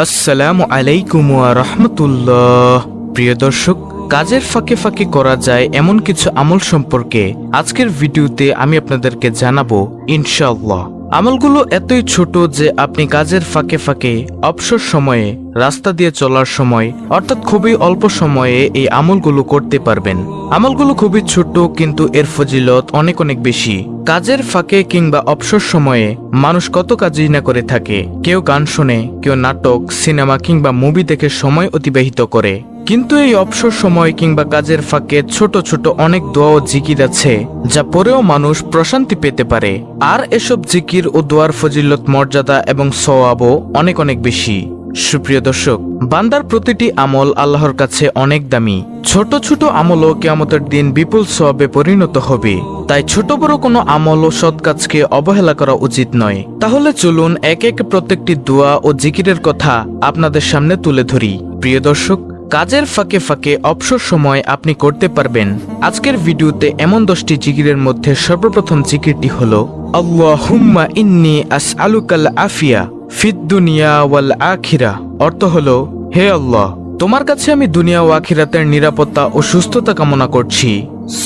আসসালামু আলাইকুম রহমতুল্লাহ। প্রিয় দর্শক, কাজের ফাঁকে ফাঁকে করা যায় এমন কিছু আমল সম্পর্কে আজকের ভিডিওতে আমি আপনাদেরকে জানাব, ইনশাআল্লাহ। আমলগুলো এতই ছোট যে আপনি কাজের ফাঁকে ফাঁকে অবসর সময়ে, রাস্তা দিয়ে চলার সময়, অর্থাৎ খুবই অল্প সময়ে এই আমলগুলো করতে পারবেন। আমলগুলো খুবই ছোট কিন্তু এর ফজিলত অনেক অনেক বেশি। কাজের ফাঁকে কিংবা অবসর সময়ে মানুষ কত কাজই না করে থাকে। কেউ গান শোনে, কেউ নাটক, সিনেমা কিংবা মুভি দেখে সময় অতিবাহিত করে। কিন্তু এই অবসর সময় কিংবা কাজের ফাঁকে ছোট ছোট অনেক দোয়া ও জিকির আছে, যা পরেও মানুষ প্রশান্তি পেতে পারে। আর এসব জিকির ও দোয়ার ফজিলত, মর্যাদা এবং সওয়াবও অনেক অনেক বেশি। সুপ্রিয় দর্শক, বান্দার প্রতিটি আমল আল্লাহর কাছে অনেক দামি। ছোট ছোট আমলও কেয়ামতের দিন বিপুল সবে পরিণত হবে। তাই ছোট বড় কোনো আমল ও সৎ কাজকে অবহেলা করা উচিত নয়। তাহলে চলুন এক এক প্রত্যেকটি দোয়া ও জিকিরের কথা আপনাদের সামনে তুলে ধরি। প্রিয় দর্শক কাজের ফাঁকে ফাঁকে অবসর সময় আপনি করতে পারবেন। আজকের ভিডিওতে এমন দশটি জিকিরের মধ্যে সর্বপ্রথম জিকিরটি হল, আল্লাহুম্মা ইন্নি আস আলুকাল আফিয়া ফিদ্দুনিয়া ওয়াল আখিরা। অর্থ হল, হে আল্লাহ, তোমার কাছে আমি দুনিয়া ও আখিরাতের নিরাপত্তা ও সুস্থতা কামনা করছি।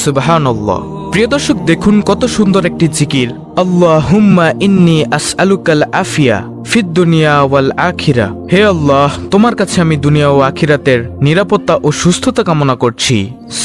সুবহানাল্লাহ। প্রিয় দর্শক, দেখুন কত সুন্দর একটি জিকির। আল্লাহ হুম্মা ইন্নি আস আলুকাল আফিয়া ফিদ দুনিয়া ওয়াল আখিরা। হে আল্লাহ, তোমার কাছে আমি দুনিয়া ও আখিরাতের নিরাপত্তা ও সুস্থতা কামনা করছি।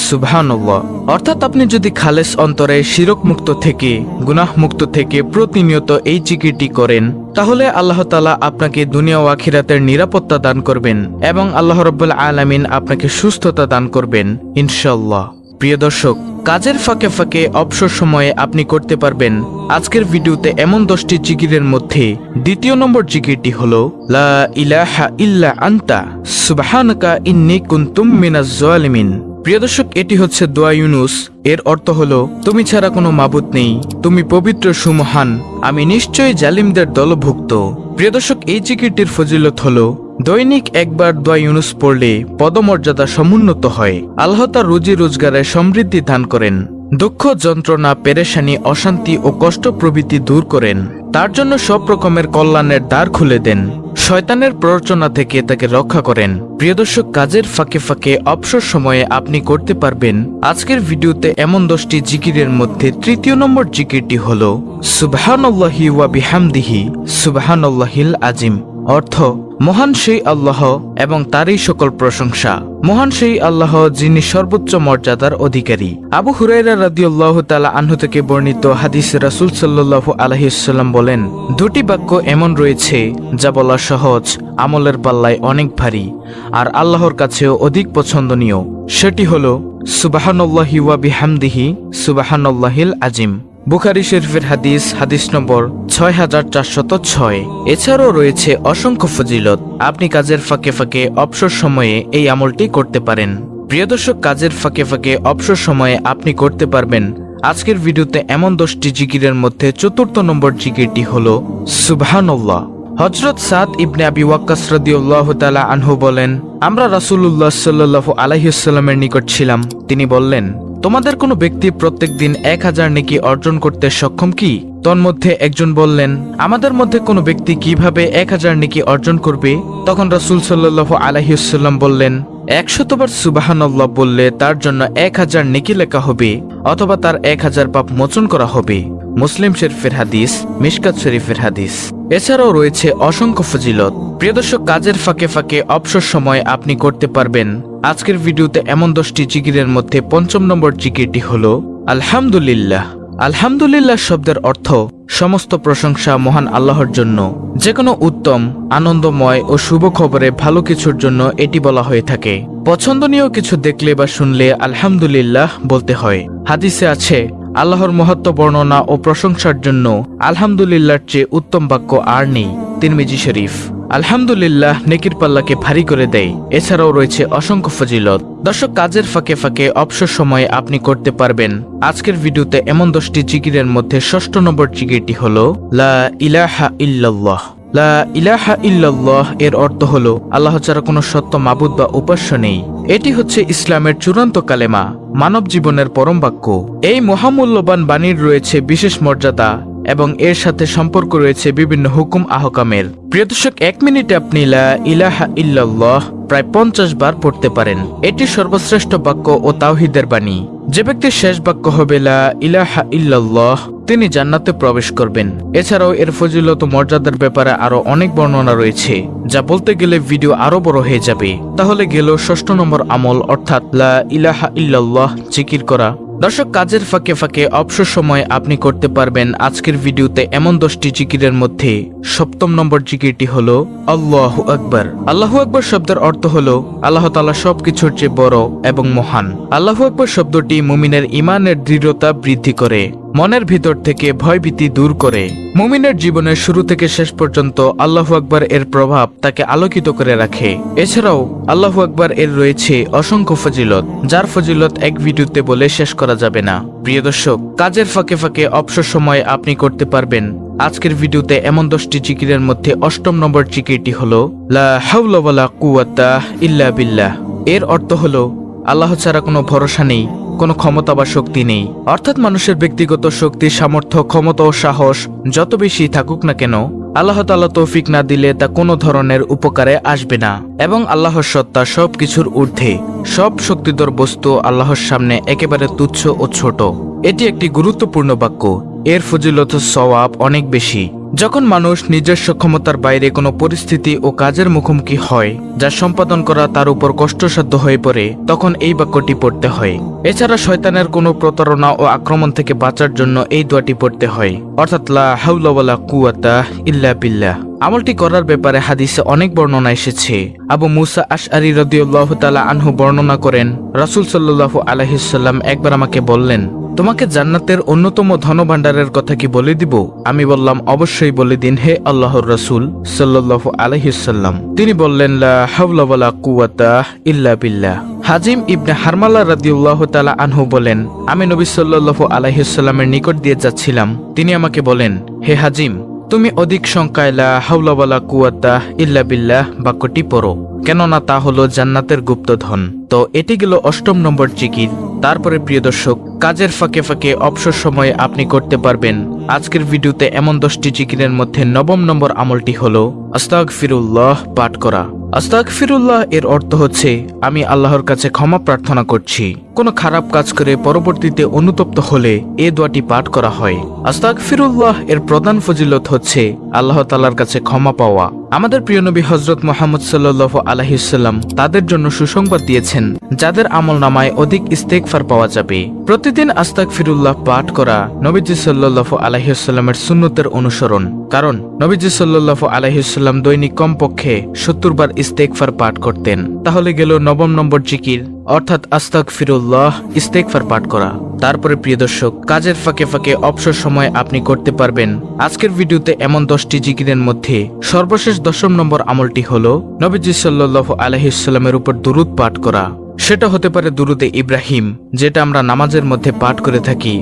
সুবহানাল্লাহ। অর্থাৎ আপনি যদি খালেস অন্তরে শিরক মুক্ত থেকে গুনাহ মুক্ত থেকে প্রতিনিয়ত এই জিকিরটি করেন, তাহলে আল্লাহ তালা আপনাকে দুনিয়া ও আখিরাতের নিরাপত্তা দান করবেন এবং আল্লাহ রব্বুল আলামিন আপনাকে সুস্থতা দান করবেন ইনশাল্লাহ প্রিয় দর্শক কাজের ফাঁকে ফাঁকে অবসর সময়ে আপনি করতে পারবেন। আজকের ভিডিওতে এমন দশটি জিকিরের মধ্যে দ্বিতীয় নম্বর জিকিরটি হল, লা ইলাহা ইল্লা আন্তা, সুবহানাকা ইন্নি কুন্তুম মিনাজ জালিমিন প্রিয় দর্শক, এটি হচ্ছে দোয়া ইউনুস। এর অর্থ হলো, তুমি ছাড়া কোনো মাবুত নেই। তুমি পবিত্র, সুমহান। আমি নিশ্চয়ই জালিমদের দলভুক্ত। প্রিয় দর্শক, এই জিকিরটির ফজিলত হলো, দৈনিক একবার দোয়া ইউনুস পড়লে পদমর্যাদা সমুন্নত হয়। আল্লাহ তার রুজি রোজগারে সমৃদ্ধি দান করেন। দুঃখ, যন্ত্রণা, পেরেশানি, অশান্তি ও কষ্ট প্রভৃতি দূর করেন। তার জন্য সব রকমের কল্যাণের দ্বার খুলে দেন। শয়তানের প্ররোচনা থেকে তাকে রক্ষা করেন। প্রিয় দর্শক, কাজের ফাঁকে ফাঁকে অবসর সময়ে আপনি করতে পারবেন আজকের ভিডিওতে এমন দশটি জিকিরের মধ্যে তৃতীয় নম্বর জিকিরটি হল সুবাহান্লাহি ওয়া বিহামদিহি, সুবহানাল্লাহিল আজিম অর্থ, মহান সেই আল্লাহ এবং তারই সকল প্রশংসা। মহান সেই আল্লাহ যিনি সর্বোচ্চ মর্যাদার অধিকারী। আবু হুরাইরা রাদিউল্লাহ তালা আনহু থেকে বর্ণিত হাদিস রাসুল সাল্লাহ আলহিসাল্লাম বলেন, দুটি বাক্য এমন রয়েছে যা বলা সহজ, আমলের পাল্লায় অনেক ভারী, আর আল্লাহর কাছেও অধিক পছন্দনীয়। সেটি হল সুবাহান্লাহি ওয়া বিহামদিহি সুবাহান্লাহিল আজিম বুখারি শরীফের হাদিস হাদিস নম্বর ছয় হাজার চারশত ছয়। এছাড়াও রয়েছে অসংখ্য ফজিলত। আপনি কাজের ফাঁকে ফাঁকে অবসর সময়ে এই আমলটি করতে পারেন। প্রিয় দর্শক, কাজের ফাঁকে ফাঁকে অবসর সময়ে আপনি করতে পারবেন। আজকের ভিডিওতে এমন দশটি জিকিরের মধ্যে চতুর্থ নম্বর জিকিরটি হল সুবহানাল্লাহ। হজরত সাদ ইবনে আবি ওয়াক্কাস রাদিউল্লাহ তাআলা আনহু বলেন, আমরা রাসূলুল্লাহ সাল্লাল্লাহু আলাইহিস নিকট ছিলাম। তিনি বললেন তোমাদের কোনো ব্যক্তি প্রত্যেক দিন এক হাজার নেকি অর্জন করতে সক্ষম কি? তন্মধ্যে একজন বললেন, আমাদের মধ্যে কোনো ব্যক্তি কীভাবে এক হাজার নেকি অর্জন করবে? তখন রাসুল সাল্লাহ আলহিউসাল্লাম বললেন, একশতবার সুবাহান্লাহ বললে তার জন্য এক হাজার নেকি লেখা হবে, অথবা তার এক হাজার পাপ মোচন করা হবে। মুসলিম শরীফের হাদিস, মিশকাত শরীফের হাদিস। এছাড়াও রয়েছে অসংখ্য ফজিলত। প্রিয় দর্শক, কাজের ফাঁকে ফাঁকে অবসর সময় আপনি করতে পারবেন। আজকের ভিডিওতে এমন দশটি জিকিরের মধ্যে পঞ্চম নম্বর জিকিরটি হল, আলহামদুলিল্লাহ। আলহামদুলিল্লাহ শব্দের অর্থ, সমস্ত প্রশংসা মহান আল্লাহর জন্য। যে কোনো উত্তম, আনন্দময় ও শুভ খবরে ভালো কিছুর জন্য এটি বলা হয়ে থাকে। পছন্দনীয় কিছু দেখলে বা শুনলে আলহামদুলিল্লাহ বলতে হয়। হাদিসে আছে আল্লাহর মহত্ব, বর্ণনা ও প্রশংসার জন্য আলহামদুলিল্লাহর চেয়ে উত্তম বাক্য আর নেই, তিরমিজি শরীফ। আলহামদুলিল্লাহ নেকির পাল্লাকে ভারী করে দেয়, এছাড়াও রয়েছে অসংখ্য ফজিলত। দর্শক, কাজের ফাঁকে ফাঁকে অবসর সময়ে আপনি করতে পারবেন। আজকের ভিডিওতে এমন দশটি জিকিরের মধ্যে ষষ্ঠ নম্বর জিকিরটি হল, লা ইলাহা ইল্লাল্লাহ। লা ইলাহা ইল্লাল্লাহ এর অর্থ হল, আল্লাহ ছাড়া কোনো সত্য মাবুদ বা উপাস্য নেই। এটি হচ্ছে ইসলামের চূড়ান্ত কালেমা মানব জীবনের পরম বাক্য। এই মহামূল্যবান বাণীর রয়েছে বিশেষ মর্যাদা এবং এর সাথে সম্পর্ক রয়েছে বিভিন্ন হুকুম আহকামের। প্রিয় দর্শক, এক মিনিটে আপনি লা ইলাহা ইল্লাল্লাহ প্রায় পঞ্চাশ বার পড়তে পারেন। এটি সর্বশ্রেষ্ঠ বাক্য ও তাওহিদের বাণী। যে ব্যক্তির শেষ বাক্য হবে লা ইলাহা ইল্লাল্লাহ, তিনি জান্নাতে প্রবেশ করবেন। এছাড়াও এর ফজিলত মর্যাদার ব্যাপারে আরও অনেক বর্ণনা রয়েছে, যা বলতে গেলে ভিডিও আরও বড় হয়ে যাবে। তাহলে গেল ষষ্ঠ নম্বর আমল, অর্থাৎ লা ইলাহা ইল্লাল্লাহ, জিকির করা। দর্শক, কাজের ফাঁকে ফাঁকে অবসর সময় আপনি করতে পারবেন আজকের ভিডিওতে এমন দশটি জিকিরের মধ্যে সপ্তম নম্বর জিকিরটি হল আল্লাহ আকবর। আল্লাহ আকবর শব্দের অর্থ হল আল্লাহ তালা সবকিছুর চেয়ে বড় এবং মহান। আল্লাহ আকবর শব্দটি মুমিনের ইমানের দৃঢ়তা বৃদ্ধি করে। মনের ভিতর থেকে ভয়ভীতি দূর করে। মুমিনের জীবনের শুরু থেকে শেষ পর্যন্ত আল্লাহ আকবার এর প্রভাব তাকে আলোকিত করে রাখে। এছাড়াও আল্লাহু আকবার এর রয়েছে অসংখ্য ফজিলত, যার ফজিলত এক ভিডিওতে বলে শেষ করা যাবে না। প্রিয় দর্শক, কাজের ফাঁকে ফাঁকে অবসর সময় আপনি করতে পারবেন। আজকের ভিডিওতে এমন দশটি জিকিরের মধ্যে অষ্টম নম্বর জিকিরটি হল, লা কুওয়াতা ইল্লা বিল্লাহ। এর অর্থ হলো, আল্লাহ ছাড়া কোনো ভরসা নেই। কোনো ক্ষমতা বা শক্তি নেই। অর্থাৎ মানুষের ব্যক্তিগত শক্তি, সামর্থ্য, ক্ষমতা ও সাহস যত বেশি থাকুক না কেন, আল্লাহ তালা তৌফিক না দিলে তা কোনো ধরনের উপকারে আসবে না। এবং আল্লাহর সত্তা সব কিছুর ঊর্ধ্বে। সব শক্তিধর বস্তু আল্লাহর সামনে একেবারে তুচ্ছ ও ছোট। এটি একটি গুরুত্বপূর্ণ বাক্য। এর ফজিলত সওয়াব অনেক বেশি। যখন মানুষ নিজস্ব ক্ষমতার বাইরে কোনো পরিস্থিতি ও কাজের মুখোমুখি হয়, যা সম্পাদন করা তার উপর কষ্টসাধ্য হয়ে পড়ে, তখন এই বাক্যটি পড়তে হয়। এছাড়া শয়তানের কোনো প্রতারণা ও আক্রমণ থেকে বাঁচার জন্য এই দোয়াটি পড়তে হয়। অর্থাৎ, লা হাউলা ওয়ালা কুয়াতা ইল্লা বিল্লাহ। আমলটি করার ব্যাপারে হাদিসে অনেক বর্ণনা এসেছে। আবু মুসা আশআরি রদিউল্লাহ তালা আনহু বর্ণনা করেন, রাসূল সাল্লাল্লাহু আলাইহিস সাল্লাম একবার আমাকে বললেন তোমাকে জান্নাতের অন্যতম ধনভাণ্ডারের কথা কি বলে দিব? আমি বললাম, অবশ্যই বলে দিন হে আল্লাহর রসুল সাল্লাল্লাহু আলাইহিসাল্লাম তিনি বললেন কুওয়াতা ইল্লা বিল্লাহ। হাজিম ইবনে হারমালা রাদিউল্লাহু তাআলা আনহু বলেন, আমি নবী সাল্লাল্লাহু আলাইহিসাল্লামের নিকট দিয়ে যাচ্ছিলাম। তিনি আমাকে বলেন, হে হাজিম, তুমি অধিক সংখ্যায় লা কুওয়াতা ইল্লা বিল্লাহ বাক্যটি পড়ো। কেননা তা হলো জান্নাতের গুপ্তধন তো এটি গেল অষ্টম নম্বর জিকির। তারপরে প্রিয় দর্শক কাজের ফাঁকে ফাঁকে অবসর সময়ে আপনি করতে পারবেন। আজকের ভিডিওতে এমন দশটি জিকিরের মধ্যে নবম নম্বর আমলটি হলো আস্তাক ফিরুল্লাহ পাঠ করা। আস্তাক ফিরুল্লাহ এর অর্থ হচ্ছে, আমি আল্লাহর কাছে ক্ষমা প্রার্থনা করছি। কোনো খারাপ কাজ করে পরবর্তীতে অনুতপ্ত হলে এ দোয়াটি পাঠ করা হয়। আস্তাক ফিরুল্লাহ এর প্রধান ফজিলত হচ্ছে, আল্লাহ তালার কাছে ক্ষমা পাওয়া। আমাদের প্রিয় নবী হজরত মোহাম্মদ সাল্লাহ আলহিসাল্লাম তাদের জন্য সুসংবাদ দিয়েছেন, যাদের আমল নামায় অধিক ইস্তেকফার পাওয়া যাবে। প্রতিদিন আস্তাক ফিরুল্লাহ পাঠ করা নবীজি সাল্লাহ আলহিসাল্লামের সুন্নতের অনুসরণ। কারণ, নবীজি সাল্লাহ আলহিসাল্লাম দৈনিক কমপক্ষে সত্তর বার ইস্তেকফার পাঠ করতেন। তাহলে গেল নবম নম্বর জিকির, অর্থাৎ আস্তাক ফিরুল্লাহ ইস্তেকফার পাঠ করা। তারপরে প্রিয় দর্শক, কাজের ফাঁকে ফাঁকে অবসর সময় আপনি করতে পারবেন। আজকের ভিডিওতে এমন দশটি জিকিরের মধ্যে সর্বশেষ দশম নম্বর আমলটি হল, নবীজি সাল্লাহ আলহিসাল্লামের উপর দুরুদ পাঠ করা। সেটা হতে পারে দুরুদে ইব্রাহিম, যেটা আমরা নামাজের মধ্যে পাঠ করে থাকি,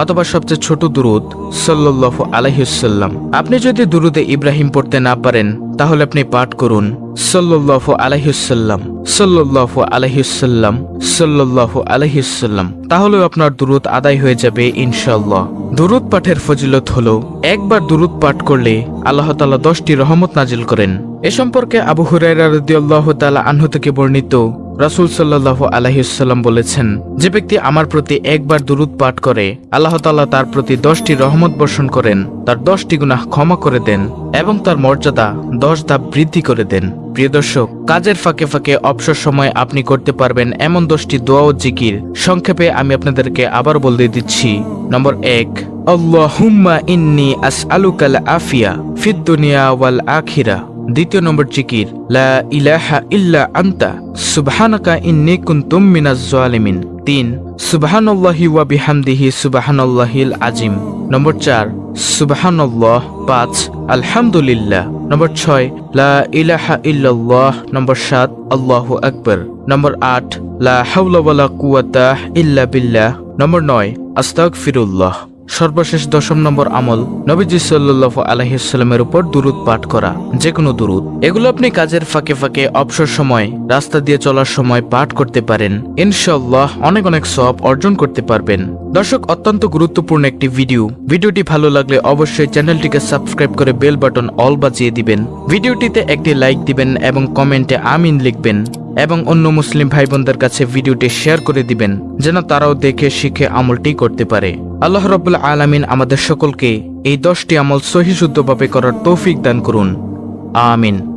অথবা সবচেয়ে ছোট দুরুদ সাল্লাহ আলহিসাল্লাম আপনি যদি দুরুদে ইব্রাহিম পড়তে না পারেন, তাহলে আপনি পাঠ করুন সাল্লাহ আলহিসাল্লাম সাল্লাহ আলহিসাল্লাম সাল্লাহ আলহিসাল্লাম তাহলেও আপনার দুরুদ আদায় হয়ে যাবে ইনশাল্লাহ দুরুদ পাঠের ফজিলত হলো, একবার দুরুদ পাঠ করলে আল্লাহ তালা দশটি রহমত নাজিল করেন। এ সম্পর্কে আবু হুরাইরা রদিয়াল্লাহ তালা আনহু থেকে বর্ণিত রাসুল সাল্লাহ আলহিসাল্লাম বলেছেন, যে ব্যক্তি আমার প্রতি একবার দুরুদ পাঠ করে, আল্লাহ তাল্লাহ তার প্রতি দশটি রহমত বর্ষণ করেন, তার দশটি গুনাহ ক্ষমা করে দেন এবং তার মর্যাদা দশ ধাপ বৃদ্ধি করে দেন। প্রিয় দর্শক, কাজের ফাঁকে ফাঁকে অবসর সময় আপনি করতে পারবেন এমন দশটি দোয়া ও জিকির। সংক্ষেপে আমি আপনাদেরকে আবার বলে দিচ্ছি। নম্বর এক, আল্লাহুম্মা ইন্নি আস আলুকাল আফিয়া ফিদ দুনিয়া ওয়াল আখিরা। দ্বিতীয় নম্বর জিকির লা ইলাহা ইল্লা আন্তা, সুবহানাকা ইন্নী কুনতুম মিনাজ জালিমিন। তিন, সুবহানাল্লাহি ওয়া বিহামদিহি সুবহানাল্লাহিল আজিম নম্বর চার, সুবহানাল্লাহ। পাঁচ, আলহামদুলিল্লাহ। নম্বর ছয়, লা ইলাহা ইল্লাল্লাহ। নম্বর সাত, আল্লাহু আকবার। নম্বর আট, লা হাওলা ওয়ালা কুওয়াতা ইল্লা বিল্লাহ। নম্বর নয়, আস্তাগফিরুল্লাহ। সর্বশেষ দশম নম্বর আমল নবীজি সাল্লাহ আলহিসাল্লামের উপর দুরুদ পাঠ করা। যে কোনো দুরুদ। এগুলো আপনি কাজের ফাঁকে ফাঁকে অবসর সময়, রাস্তা দিয়ে চলার সময় পাঠ করতে পারেন। ইনশাল্লাহ অনেক অনেক সব অর্জন করতে পারবেন। দর্শক, অত্যন্ত গুরুত্বপূর্ণ একটি ভিডিও। ভিডিওটি ভালো লাগলে অবশ্যই চ্যানেলটিকে সাবস্ক্রাইব করে বেল বাটন অল বাজিয়ে দিবেন। ভিডিওটিতে একটি লাইক দিবেন এবং কমেন্টে আমিন লিখবেন। এবং অন্য মুসলিম ভাই বোনদের কাছে ভিডিওটি শেয়ার করে দিবেন, যেন তারাও দেখে শিখে আমলটি করতে পারে। আল্লাহ রবুল্লা আলমিন আমাদের সকলকে এই দশটি আমল সহিশুদ্ধভাবে করার তৌফিক দান করুন। আমিন।